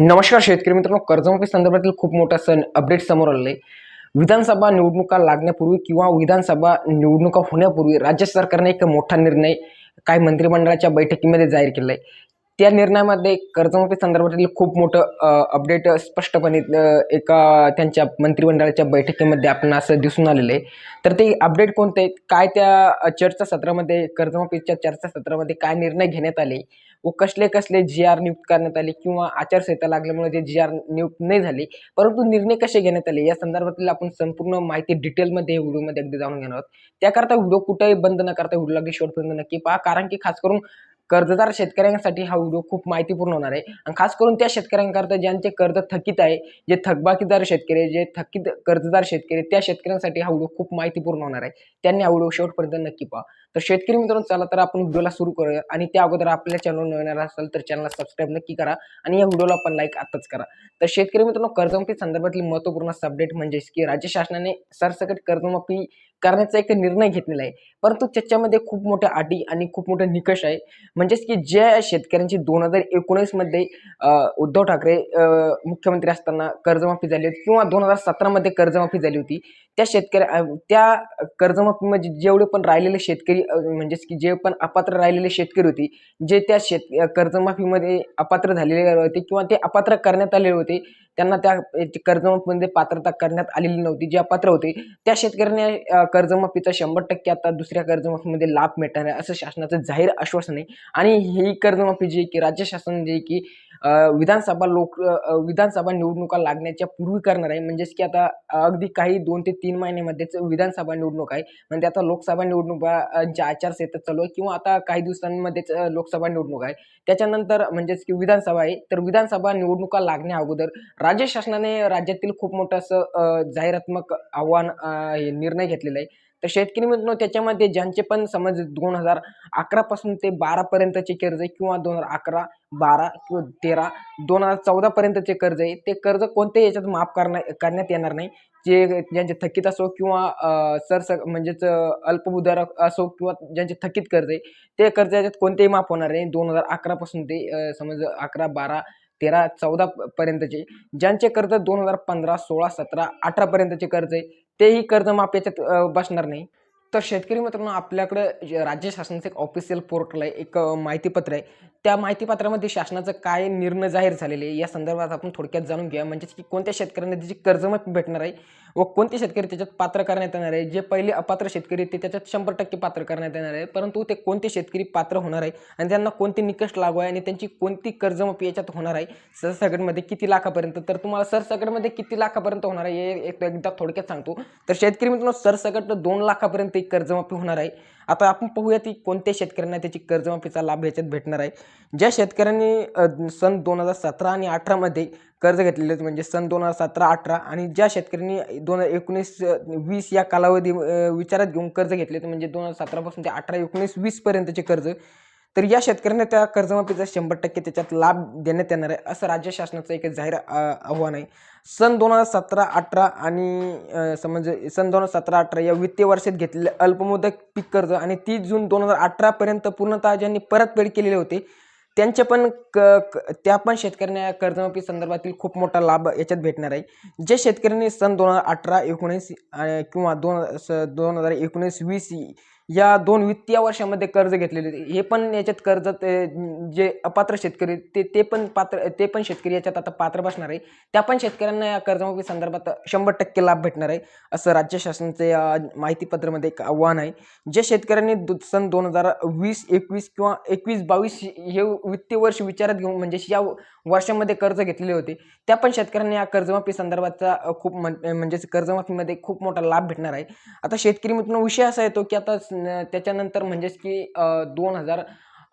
नमस्कार शेतकरी मित्रांनो कर्जमाफी संदर्भातील खूप मोठा सण अपडेट समोर आले आहे. विधानसभा निवडणुका लागण्यापूर्वी किंवा विधानसभा निवडणुका होण्यापूर्वी राज्य सरकारने एक मोठा निर्णय काही मंत्रिमंडळाच्या बैठकीमध्ये जाहीर केला आहे त्या निर्णयामध्ये कर्जमाफी संदर्भातील खूप मोठं अपडेट स्पष्टपणे एका त्यांच्या मंत्रिमंडळाच्या बैठकीमध्ये आपण असं दिसून आलेलं आहे. तर ते अपडेट कोणते काय त्या चर्चासत्रामध्ये कर्जमाफीच्या चर्चासत्रामध्ये काय निर्णय घेण्यात आले? व कसले कसले जी आर नियुक्त करण्यात आले किंवा आचारसंहिता लागल्यामुळे ते जी आर नियुक्त नाही झाले परंतु निर्णय कसे घेण्यात आले या संदर्भातील आपण संपूर्ण माहिती डिटेलमध्ये व्हिडिओमध्ये अगदी जाणून घेणार आहोत. त्याकरता व्हिडिओ कुठेही बंद न करता व्हिडिओ अगदी शेवटपर्यंत नक्की पहा कारण की खास करून कर्जदार शेतकऱ्यांसाठी हा व्हिडिओ खूप माहितीपूर्ण होणार आहे. आणि खास करून त्या शेतकऱ्यांकरता ज्यांचे कर्ज थकीत आहे जे थकबाकीदार शेतकरी आहे, जे थकीत कर्जदार शेतकरी आहे, त्या शेतकऱ्यांसाठी हा व्हिडिओ खूप माहितीपूर्ण होणार आहे. त्यांनी हा व्हिडिओ शेवटपर्यंत नक्की पहा. तर शेतकरी मित्रांनो चला तर आपण व्हिडिओला सुरू करूया. आणि त्या अगोदर आपल्या चॅनल नवीन असेल तर चॅनलला सबस्क्राईब नक्की करा. आणि या व्हिडिओला पण लाईक आताच करा. तर शेतकरी मित्रांनो कर्जमाफी संदर्भातली महत्त्वपूर्ण अपडेट म्हणजेच की राज्य शासनाने सरसकट कर्जमाफी करण्याचा एक निर्णय घेतलेला आहे. परंतु त्याच्यामध्ये खूप मोठ्या अटी आणि खूप मोठे निकष आहे. म्हणजेच की ज्या शेतकऱ्यांची दोन हजार एकोणीसमध्ये उद्धव ठाकरे मुख्यमंत्री असताना कर्जमाफी झाली होती किंवा दोन हजार सतरामध्ये कर्जमाफी झाली होती त्या शेतकऱ्या त्या कर्जमाफीमध्ये जेवढे पण राहिलेले शेतकरी म्हणजेच की जे पण अपात्र राहिलेले शेतकरी होते जे त्या शेत कर्जमाफीमध्ये अपात्र झालेले होते किंवा ते अपात्र करण्यात आलेले होते त्यांना त्या कर्जमाफीमध्ये पात्रता करण्यात आलेली नव्हती. ज्या अपात्र होते त्या शेतकऱ्यांना कर्जमाफीचा शंभर टक्के आता दुसऱ्या कर्जमाफीमध्ये लाभ मिळणार आहे असं शासनाचं जाहीर आश्वासन आहे. आणि ही कर्जमाफी जी आहे की राज्य शासन जे आहे की विधानसभा लोक विधानसभा निवडणुका लागण्याच्या पूर्वी करणार आहे. म्हणजेच की आता अगदी काही दोन ते तीन महिन्यामध्येच विधानसभा निवडणूक आहे. म्हणजे आता लोकसभा निवडणुका ज्या आचारसंहिता चालू आहे किंवा आता काही दिवसांमध्येच लोकसभा निवडणूक आहे. त्याच्यानंतर म्हणजेच की विधानसभा आहे. तर विधानसभा निवडणुका लागण्या अगोदर राज्य शासनाने राज्यातील खूप मोठं असं जाहिरात्मक आव्हान हे निर्णय घेतलेला आहे. तर शेतकरी मित्रांनो त्याच्यामध्ये ज्यांचे पण समज दोन हजार अकरापासून ते बारापर्यंतचे कर्ज आहे किंवा दोन हजार अकरा बारा किंवा तेरा दोन हजार चौदापर्यंतचे कर्ज आहे ते कर्ज कोणत्याही याच्यात माफ करण्या करण्यात येणार नाही. जे ज्यांचे थकीत असो किंवा सरस म्हणजेच अ, अल्पभूधारक असो किंवा ज्यांचे थकीत कर्ज आहे ते कर्ज याच्यात कोणतेही माफ होणार नाही. दोन हजार अकरापासून ते समज अकरा बारा तेरा चौदा पर्यंतचे. ज्यांचे कर्ज दोन हजार पंधरा सोळा सतरा अठरापर्यंतचे कर्ज आहे तेही कर्ज माफ याच्यात बसणार नाही. तर शेतकरी मित्रांनो आपल्याकडं राज्य शासनाचं एक ऑफिशियल पोर्टल आहे एक माहितीपत्र आहे. त्या माहितीपत्रामध्ये शासनाचं काय निर्णय जाहीर झालेले आहे या संदर्भात आपण थोडक्यात जाणून घ्या म्हणजेच की कोणत्या शेतकऱ्यांना त्याची कर्जमाफी भेटणार आहे व कोणते शेतकरी त्याच्यात पात्र करण्यात येणार आहे? जे पहिले अपात्र शेतकरी ते त्याच्यात शंभर टक्के पात्र करण्यात येणार आहे. परंतु ते कोणते शेतकरी पात्र होणार आहे आणि त्यांना कोणते निकष लागू आहे आणि त्यांची कोणती कर्जमाफी याच्यात होणार आहे? सरसकटमध्ये किती लाखापर्यंत? तर तुम्हाला सरसकटमध्ये किती लाखापर्यंत होणार आहे? हे एक एकदा थोडक्यात सांगतो. तर शेतकरी मित्रांनो सरसकट दोन लाखापर्यंत एक कर्जमाफी होणार आहे. आता आपण पाहूया ती कोणत्या शेतकऱ्यांना त्याची कर्जमाफीचा लाभ याच्यात भेटणार आहे. ज्या शेतकऱ्यांनी सन दोन हजार सतरा आणि अठरामध्ये कर्ज घेतलेले आहेत म्हणजे सन दोन हजार सतरा अठरा आणि ज्या शेतकऱ्यांनी दोन हजार एकोणीस वीस या कालावधी विचारात घेऊन कर्ज घेतले म्हणजे दोन हजार सतरापासून ते अठरा एकोणीस वीसपर्यंतचे कर्ज तर या शेतकऱ्यांना त्या कर्जमाफीचा शंभर टक्के त्याच्यात लाभ देण्यात येणार आहे असं राज्य शासनाचं एक जाहीर आव्हान आहे. सन दोन हजार सतरा अठरा आणि समज सन दोन हजार सतरा अठरा या वित्तीय वर्षात घेतलेले अल्पमुदत पीक कर्ज आणि तीस जून दोन हजार अठरापर्यंत पूर्णतः ज्यांनी परतफेड केलेले होते त्यांच्या पण क क- त्या पण शेतकऱ्यांना या कर्जमाफी संदर्भातील खूप मोठा लाभ याच्यात भेटणार आहे. जे शेतकऱ्यांनी सन दोन हजार अठरा एकोणीस किंवा दोन स दोन हजार एकोणीस वीस या दोन वित्तीय वर्षामध्ये कर्ज घेतलेले होते. हे पण याच्यात कर्ज जे अपात्र शेतकरी ते ते पण पात्र ते पण शेतकरी याच्यात आता पात्र बसणार आहे. त्या पण शेतकऱ्यांना या कर्जमाफी संदर्भात शंभर टक्के लाभ भेटणार आहे असं राज्य शासनाचे या माहितीपत्रामध्ये एक आव्हान आहे. जे शेतकऱ्यांनी दु सन दोन हजार वीस एकवीस किंवा एकवीस बावीस हे वित्तीय वर्ष विचारात घेऊन म्हणजे या वर्षामध्ये कर्ज घेतलेले होते. त्या पण शेतकऱ्यांनी या कर्जमाफी संदर्भाचा खूप म्हणजेच कर्जमाफीमध्ये खूप मोठा लाभ भेटणार आहे. आता शेतकरी मित्रांनो विषय असा येतो की आता त्याच्यानंतर म्हणजेच की दोन हजार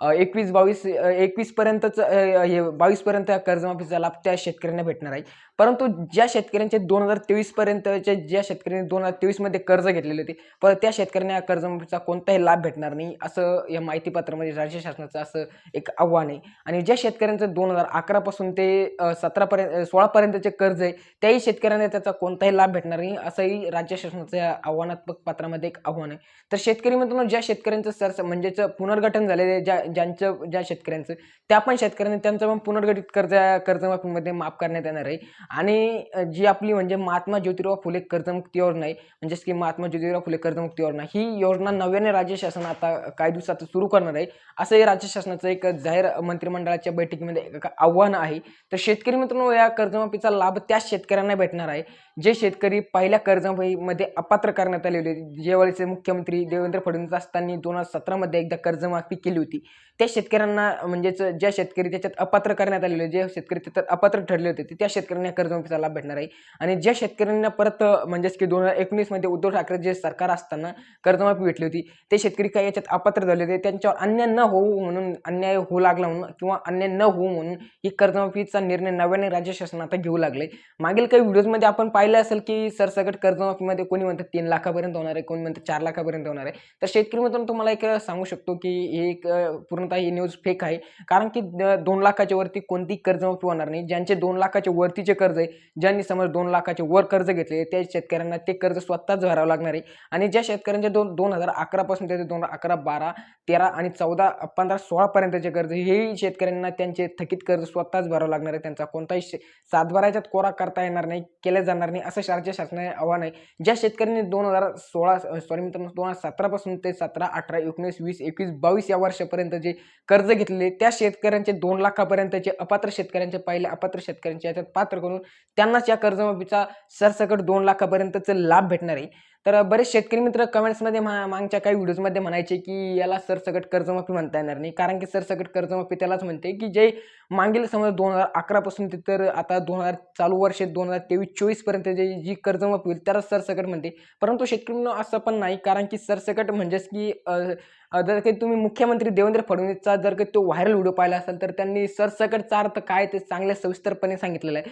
एकवीस बावीस एकवीसपर्यंतच हे बावीसपर्यंत कर्जमाफीचा लाभ त्या शेतकऱ्यांना भेटणार आहे. परंतु ज्या शेतकऱ्यांचे दोन हजार तेवीसपर्यंतचे ज्या शेतकऱ्यांनी दोन हजार तेवीसमध्ये कर्ज घेतलेले होते पण त्या शेतकऱ्यांना या कर्जमाफीचा कोणताही लाभ भेटणार नाही असं या माहितीपत्रामध्ये राज्य शासनाचं असं एक आव्हान आहे. आणि ज्या शेतकऱ्यांचं दोन हजार अकरापासून ते सतरापर्यंत सोळापर्यंतचे कर्ज आहे त्याही शेतकऱ्यांना त्याचा कोणताही लाभ भेटणार नाही असंही राज्य शासनाचं या आव्हानात्मक पत्रामध्ये एक आव्हान आहे. तर शेतकरी मित्रांनो ज्या शेतकऱ्यांचं सर म्हणजेच पुनर्गठन झालेले ज्या ज्यांचं ज्या शेतकऱ्यांचं त्या पण शेतकऱ्यांनी त्यांचं पण पुनर्गठित कर्ज कर्जमाफीमध्ये माफ करण्यात येणार आहे. आणि जी आपली म्हणजे महात्मा ज्योतिराव फुले कर्जमुक्ती योजना आहे म्हणजेच की महात्मा ज्योतिराव फुले कर्जमुक्ती योजना ही योजना नव्याने राज्य शासन आता काही दिवसात सुरू करणार आहे. असं हे राज्य शासनाचं एक जाहीर मंत्रिमंडळाच्या बैठकीमध्ये एक आव्हान आहे. तर शेतकरी मित्रांनो या कर्जमाफीचा लाभ त्याच शेतकऱ्यांना भेटणार आहे. जे शेतकरी पहिल्या कर्जमाफीमध्ये अपात्र करण्यात आलेले होते. ज्यावेळेस मुख्यमंत्री देवेंद्र फडणवीस असताना दोन हजार सतरामध्ये एकदा कर्जमाफी केली होती. त्या शेतकऱ्यांना म्हणजेच ज्या शेतकरी त्याच्यात अपात्र करण्यात आलेले जे शेतकरी त्याच्यात अपात्र ठरले होते ते त्या शेतकऱ्यांना कर्जमाफीचा लाभ भेटणार आहे. आणि ज्या शेतकऱ्यांना परत म्हणजेच की दोन हजार एकोणीसमध्ये उद्धव ठाकरे जे सरकार असताना कर्जमाफी भेटली होती ते शेतकरी काही याच्यात अपात्र झाले होते त्यांच्यावर अन्याय न होऊ म्हणून अन्याय होऊ लागला म्हणून किंवा अन्याय न होऊ म्हणून ही कर्जमाफीचा निर्णय नव्याने राज्य शासन आता घेऊ लागले. मागील काही व्हिडिओजमध्ये आपण पाहिलं असेल की सरसकट कर्जमाफीमध्ये कोणी म्हणतं तीन लाखापर्यंत होणार आहे कोणी म्हणतं चार लाखापर्यंत होणार आहे तर शेतकरी मित्रांनो तुम्हाला एक सांगू शकतो की हे एक पूर्णतः ही न्यूज फेक आहे. कारण की द- दोन लाखाच्या वरती कोणतीही कर्जमाफी होणार नाही. ज्यांचे दोन लाखाच्या वरतीचे कर्ज आहे ज्यांनी समज दोन लाखाचे वर कर्ज घेतले त्या शेतकऱ्यांना ते कर्ज स्वतःच भरावं लागणार आहे. आणि ज्या शेतकऱ्यांचे दोन दोन हजार अकरापासून ते दोन हजार अकरा बारा तेरा आणि चौदा पंधरा सोळापर्यंतचे कर्ज हे शेतकऱ्यांना त्यांचे थकीत कर्ज स्वतःच भरावं लागणार आहे. त्यांचा कोणताही शे- सातबाराच्यात कोरा करता येणार नाही केल्या जाणार नाही. असं राज्य शासनाचे आव्हान आहे. ज्या शेतकऱ्यांनी दोन हजार सोळा सॉरी मित्रांनो दोन हजार सतरापासून ते सतरा अठरा एकोणीस वीस एकवीस बावीस या वर्षापर्यंत जे कर्ज घेतलेले त्या शेतकऱ्यांचे दोन लाखापर्यंतचे अपात्र शेतकऱ्यांचे पहिले अपात्र शेतकऱ्यांचे याच्यात पात्र करून त्यांनाच या कर्जमाफीचा सरसकट दोन लाखापर्यंतचं लाभ भेटणार आहे. तर बरेच शेतकरी मित्र कमेंट्समध्ये मा मागच्या काही व्हिडिओजमध्ये म्हणायचे की याला सरसकट कर्जमाफी म्हणता येणार नाही. कारण की सरसकट कर्जमाफी त्यालाच म्हणते की जे मागील समजा दोन हजार अकरापासून ते तर आता दोन हजार चालू वर्ष दोन हजार तेवीस चोवीसपर्यंत जे जी कर्जमाफी होईल त्याला सरसकट म्हणते. परंतु शेतकऱ्यांना असं पण नाही. कारण की सरसकट म्हणजेच की जर काही तुम्ही मुख्यमंत्री देवेंद्र फडणवीसचा जर काही तो व्हायरल व्हिडिओ पाहिला असेल तर त्यांनी सरसकटचा अर्थ काय ते चांगल्या सविस्तरपणे सांगितलेलं आहे.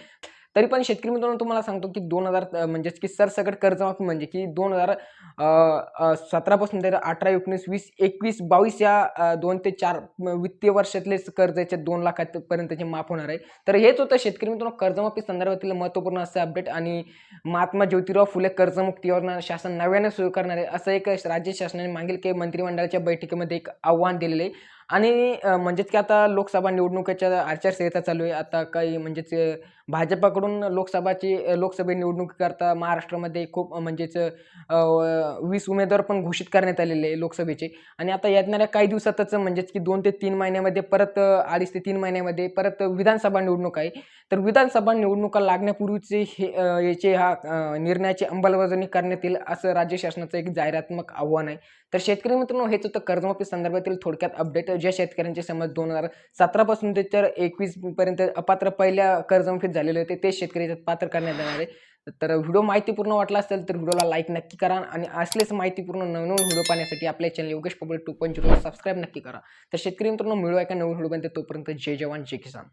तरी पण शेतकरी मित्रांनो तुम्हाला सांगतो की दोन हजार म्हणजेच की सरसकट कर्जमाफी म्हणजे की दोन हजार सतरापासून तर अठरा एकोणीस वीस एकवीस बावीस या दोन ते चार वित्तीय वर्षातलेच कर्ज दोन लाखापर्यंतचे माफ होणार आहे. तर हेच होतं शेतकरी मित्रांनो कर्जमाफी संदर्भातील महत्त्वपूर्ण असं अपडेट आणि महात्मा ज्योतिराव फुले कर्जमुक्ती योजना शासन नव्याने सुरू करणार आहे असं एक राज्य शासनाने मागील काही मंत्रिमंडळाच्या बैठकीमध्ये एक आव्हान दिलेलं आहे. आणि म्हणजेच की आता लोकसभा निवडणुकीच्या आचारसंहिता चालू आहे. आता काही म्हणजेच भाजपाकडून लोकसभाची लोकसभे लोकसभा निवडणुकीकरता महाराष्ट्रामध्ये खूप म्हणजेच वीस उमेदवार पण घोषित करण्यात आलेले आहे लोकसभेचे. आणि आता येणाऱ्या काही दिवसातच म्हणजेच की दोन ते तीन महिन्यामध्ये परत अडीच ते तीन महिन्यामध्ये परत विधानसभा निवडणूक आहे. तर विधानसभा निवडणुका लागण्यापूर्वीचे हे याचे हा निर्णयाची अंमलबजावणी करण्यात येईल असं राज्य शासनाचं एक जाहिरात्मक आव्हान आहे. तर शेतकरी मित्रांनो हेच होतं कर्जमाफी संदर्भातील थोडक्यात अपडेट ज्या शेतकऱ्यांचे समज दोन हजार सतरापासून ते तर एकवीस पर्यंत अपात्र पहिल्या कर्जमाफीत झालेले होते ते शेतकरी पात्र करण्यात येणार आहे. तर व्हिडिओ माहितीपूर्ण वाटला असेल तर व्हिडिओला लाईक नक्की करा आणि असलेच माहितीपूर्ण नवीन व्हिडिओ पाहण्यासाठी आपल्या channel Yogesh public two point झिरोला subscribe नक्की करा. तर शेतकरी मित्रांनो मिळू एका नवीन व्हिडिओ तोपर्यंत जय जवान जय किसान.